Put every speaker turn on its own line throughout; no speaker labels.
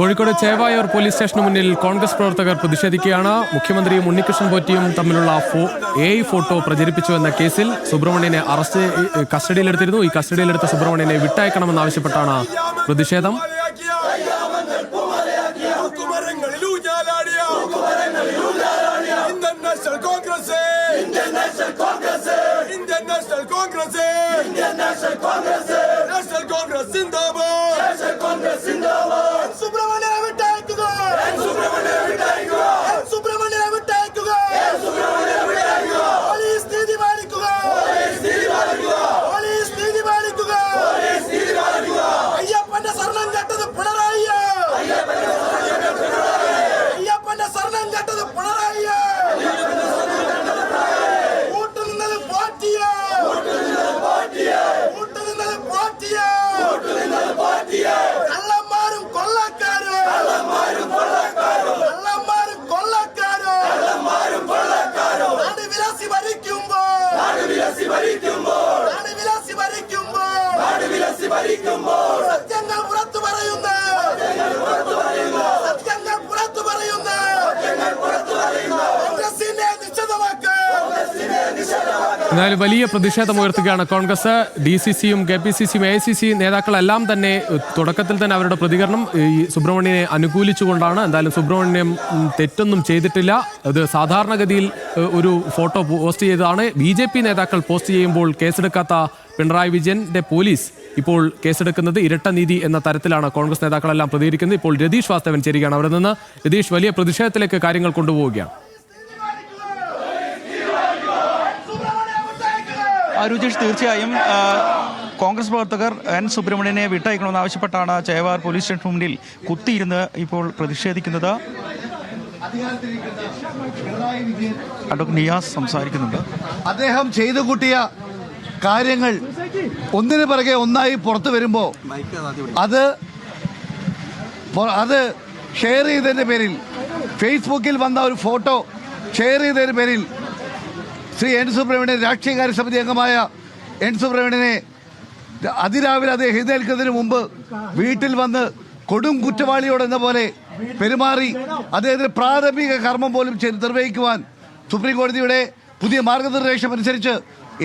Kozhikode Chevayur police സ്റ്റേഷന് മുന്നിൽ കോൺഗ്രസ് പ്രവർത്തകർ പ്രതിഷേധിക്കുകയാണ് മുഖ്യമന്ത്രിയും ഉണ്ണികൃഷ്ണൻ പോറ്റിയും തമ്മിലുള്ള എ ഫോട്ടോ പ്രചരിപ്പിച്ചു എന്ന കേസിൽ സുബ്രഹ്മണ്യനെ അറസ്റ്റ് കസ്റ്റഡിയിലെടുത്തിരുന്നു ഈ കസ്റ്റഡിയിലെടുത്ത സുബ്രഹ്മണ്യനെ വിട്ടയക്കണമെന്നാവശ്യപ്പെട്ടാണ് പ്രതിഷേധം
കോൺഗ്രസ് കോൺഗ്രസ് ഇന്ത്യൻ നാട് ഭരിക്കുമ്പോൾ. ഭരിക്കുമ്പോ
എന്നാലും വലിയ പ്രതിഷേധം ഉയർത്തുകയാണ് കോൺഗ്രസ്. ഡി സി സിയും കെ പി സി സിയും എ സി സി നേതാക്കളെല്ലാം തന്നെ തുടക്കത്തിൽ തന്നെ അവരുടെ പ്രതികരണം ഈ സുബ്രഹ്മണ്യനെ അനുകൂലിച്ചുകൊണ്ടാണ്. എന്തായാലും സുബ്രഹ്മണ്യം തെറ്റൊന്നും ചെയ്തിട്ടില്ല. അത് സാധാരണഗതിയിൽ ഒരു ഫോട്ടോ പോസ്റ്റ് ചെയ്തതാണ്. ബി ജെ പി നേതാക്കൾ പോസ്റ്റ് ചെയ്യുമ്പോൾ കേസെടുക്കാത്ത പിണറായി വിജയന്റെ പോലീസ് ഇപ്പോൾ കേസെടുക്കുന്നത് ഇരട്ട നീതി എന്ന തരത്തിലാണ് കോൺഗ്രസ് നേതാക്കളെല്ലാം പ്രതികരിക്കുന്നത്. ഇപ്പോൾ രതീഷ് വാസ്തവൻ ചേരുകയാണ്. അവിടെ നിന്ന് രതീഷ് വലിയ പ്രതിഷേധത്തിലേക്ക് കാര്യങ്ങൾ കൊണ്ടുപോവുകയാണ്.
രുചീഷ് തീർച്ചയായും കോൺഗ്രസ് പ്രവർത്തകർ എൻ സുബ്രഹ്മണ്യനെ വിട്ടയക്കണമെന്ന് ആവശ്യപ്പെട്ടാണ് ചേവാർ പോലീസ് സ്റ്റേഷൻ മുന്നിൽ കുത്തിയിരുന്ന് ഇപ്പോൾ പ്രതിഷേധിക്കുന്നത്. നിയാസ് സംസാരിക്കുന്നുണ്ട്.
അദ്ദേഹം ചെയ്തു കൂട്ടിയ കാര്യങ്ങൾ ഒന്നിനു പിറകെ ഒന്നായി പുറത്തു വരുമ്പോൾ അത് അത് ഷെയർ ചെയ്തതിന്റെ പേരിൽ ഫേസ്ബുക്കിൽ വന്ന ഒരു ഫോട്ടോ ഷെയർ ചെയ്തതിന്റെ പേരിൽ ശ്രീ എൻ സുബ്രഹ്മണ്യൻ രാഷ്ട്രീയകാര്യ സമിതി അംഗമായ എൻ സുബ്രഹ്മണ്യനെ അതിരാവിലെ അദ്ദേഹം എഴുന്നേൽക്കുന്നതിന് മുമ്പ് വീട്ടിൽ വന്ന് കൊടും കുറ്റവാളിയോട് എന്ന പോലെ പെരുമാറി അദ്ദേഹത്തിന് പ്രാഥമിക കർമ്മം പോലും നിർവഹിക്കുവാൻ സുപ്രീം കോടതിയുടെ പുതിയ മാർഗനിർദ്ദേശം അനുസരിച്ച്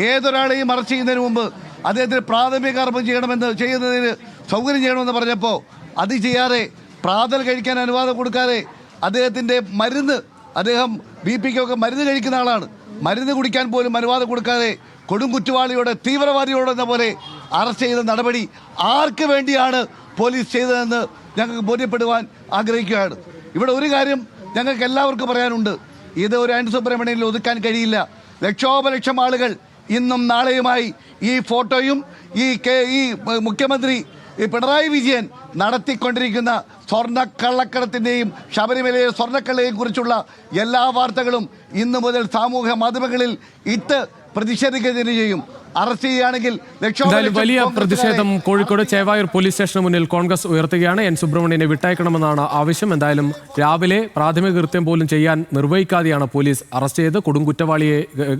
ഏതൊരാളെയും അറസ്റ്റ് ചെയ്യുന്നതിന് മുമ്പ് അദ്ദേഹത്തിന് പ്രാഥമിക കർമ്മം ചെയ്യണമെന്ന് ചെയ്യുന്നതിന് സൗകര്യം ചെയ്യണമെന്ന് പറഞ്ഞപ്പോൾ അത് ചെയ്യാതെ പ്രാതൽ കഴിക്കാൻ അനുവാദം കൊടുക്കാതെ അദ്ദേഹത്തിന്റെ മരുന്ന് അദ്ദേഹം ബി പിക്കൊക്കെ മരുന്ന് കഴിക്കുന്ന ആളാണ്. മരുന്ന് കുടിക്കാൻ പോലും അനുവാദം കൊടുക്കാതെ കൊടും കുറ്റവാളിയോട് തീവ്രവാദിയോട് എന്ന പോലെ അറസ്റ്റ് ചെയ്ത നടപടി ആർക്ക് വേണ്ടിയാണ് പോലീസ് ചെയ്തതെന്ന് ഞങ്ങൾക്ക് ബോധ്യപ്പെടുവാൻ ആഗ്രഹിക്കുകയാണ്. ഇവിടെ ഒരു കാര്യം ഞങ്ങൾക്ക് എല്ലാവർക്കും പറയാനുണ്ട്. ഇത് ഒരു ആൻഡ് സുബ്രഹ്മണ്യനിൽ ഒതുക്കാൻ കഴിയില്ല. ലക്ഷോപലക്ഷം ആളുകൾ ഇന്നും നാളെയുമായി ഈ ഫോട്ടോയും ഈ ഈ മുഖ്യമന്ത്രി ഈ പിണറായി വിജയൻ നടത്തിക്കൊണ്ടിരിക്കുന്ന സ്വർണക്കള്ളക്കടത്തിന്റെയും ശബരിമലയിലെ സ്വർണക്കള്ളയെയും കുറിച്ചുള്ള എല്ലാ വാർത്തകളും ഇന്നു മുതൽ സാമൂഹ്യ മാധ്യമങ്ങളിൽ ഇട്ട് പ്രതിഷേധിക്കുക തന്നെ ചെയ്യും. അറസ്റ്റ് ചെയ്യുകയാണെങ്കിൽ
എന്തായാലും വലിയ പ്രതിഷേധം കോഴിക്കോട് ചേവായൂർ പോലീസ് സ്റ്റേഷന് മുന്നിൽ കോൺഗ്രസ് ഉയർത്തുകയാണ്. എൻ സുബ്രഹ്മണ്യനെ വിട്ടയക്കണമെന്നാണ് ആവശ്യം. എന്തായാലും രാവിലെ പ്രാഥമിക കൃത്യം പോലും ചെയ്യാൻ നിർവഹിക്കാതെയാണ് പോലീസ് അറസ്റ്റ് ചെയ്ത് കൊടുങ്കുറ്റവാളിയെ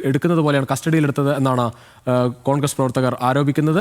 എടുക്കുന്നത് പോലെയാണ് കസ്റ്റഡിയിലെടുത്തത് എന്നാണ് കോൺഗ്രസ് പ്രവർത്തകർ ആരോപിക്കുന്നത്.